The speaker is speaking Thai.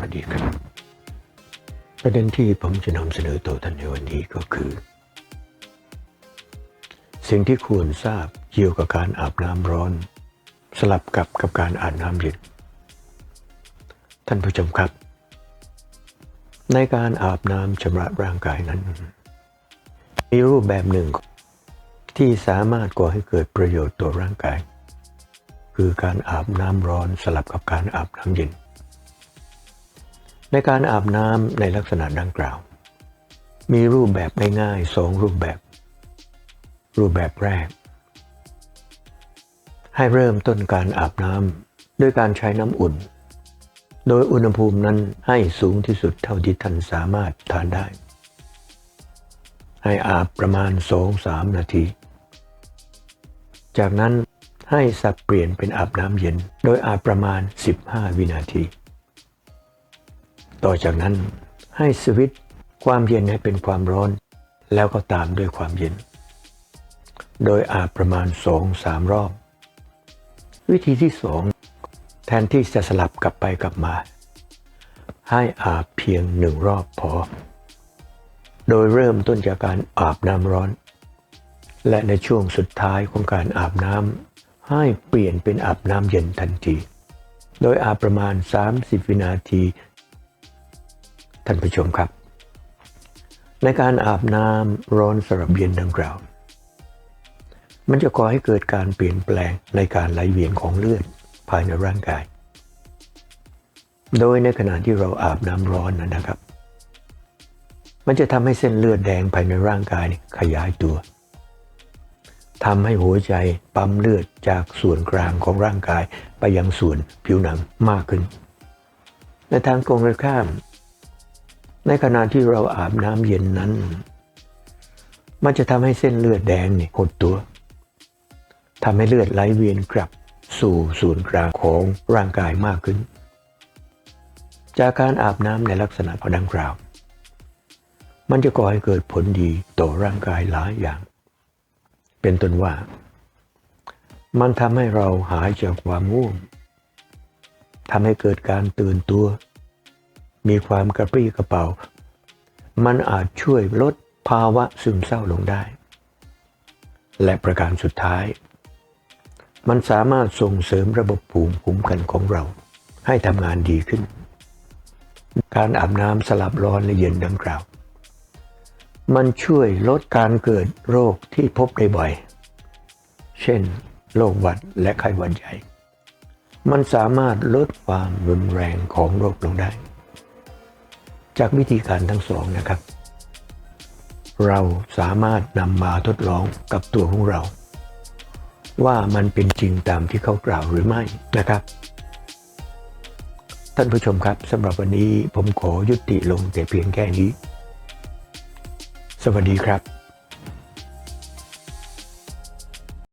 วัสดีครับ ประเด็นที่ผมจะนำเสนอต่อท่านในวันนี้ก็คือ สิ่งที่ควรทราบเกี่ยวกับการอาบน้ำร้อน สลับกับกับการอาบน้ำเย็นท่านผู้ชมครับ ในการอาบน้ำชำระร่างกายนั้น มีรูปแบบหนึ่งที่สามารถก่อให้เกิดประโยชน์ต่อร่างกาย คือการอาบน้ำร้อนสลับกับการอาบน้ำเย็น ในการอาบน้ำในลักษณะดังกล่าว มีรูปแบบง่ายๆสองรูปแบบ รูปแบบแรก ให้เริ่มต้นการอาบน้ำด้วยการใช้น้ำอุ่น โดยอุณหภูมินั้นให้สูงที่สุดเท่าที่ท่านสามารถทานได้ ให้อาบประมาณ 2-3 นาที จากนั้นให้สับเปลี่ยนเป็นอาบน้ำเย็น โดยอาบประมาณ 15 วินาที ต่อจากนั้นให้สวิตความเย็นให้เป็นความร้อน แล้วก็ตามด้วยความเย็น โดยอาบประมาณ2-3รอบ วิธีที่2แทนที่จะสลับกลับไปกลับมา ให้อาบเพียงหนึ่งรอบพอ โดยเริ่มต้นจากการอาบน้ำร้อน และในช่วงสุดท้ายของการอาบน้ำให้เปลี่ยนเป็นอาบน้ำเย็นทันที โดยอาบประมาณ 30 วินาที ท่านผู้ชมครับ ในการอาบน้ำร้อนสำหรับเย็นดังกล่าว มันจะก่อให้เกิดการเปลี่ยนแปลงในการไหลเวียนของเลือดภายในร่างกาย โดยในขณะที่เราอาบน้ำร้อนนั้นนะครับ มันจะทำให้เส้นเลือดแดงภายในร่างกายนี่ขยายตัวทำให้หัวใจปั๊มเลือดจากส่วนกลางของร่างกายไปยังส่วนผิวหนังมากขึ้น ในทางตรงกันข้าม ในขณะที่เราอาบน้ำเย็นนั้น มันจะทำให้เส้นเลือดแดงนี่หดตัวทำให้เลือดไหลเวียนกลับสู่ศูนย์กลางของร่างกายมากขึ้น จากการอาบน้ำในลักษณะดังกล่าว มันจะก่อให้เกิดผลดีต่อร่างกายหลายอย่าง เป็นต้นว่า มันทำให้เราหายจากความง่วงทำให้เกิดการตื่นตัว มีความกระปรี้กระเป๋า มันอาจช่วยลดภาวะซึมเศร้าลงได้ และประการสุดท้าย มันสามารถส่งเสริมระบบภูมิคุ้มกันของเรา ให้ทำงานดีขึ้น การอาบน้ำสลับร้อนและเย็นดังกล่าว มันช่วยลดการเกิดโรคที่พบได้บ่อย เช่น โรคหวัดและไข้หวัดใหญ่ มันสามารถลดความรุนแรงของโรคลงได้ จากวิธีการทั้งสองนะครับ เราสามารถนำมาทดลองกับตัวของเรา ว่ามันเป็นจริงตามที่เขากล่าวหรือไม่นะครับท่านผู้ชมครับสำหรับวันนี้ผมขอยุติลงแต่เพียงแค่นี้ สวัสดีครับ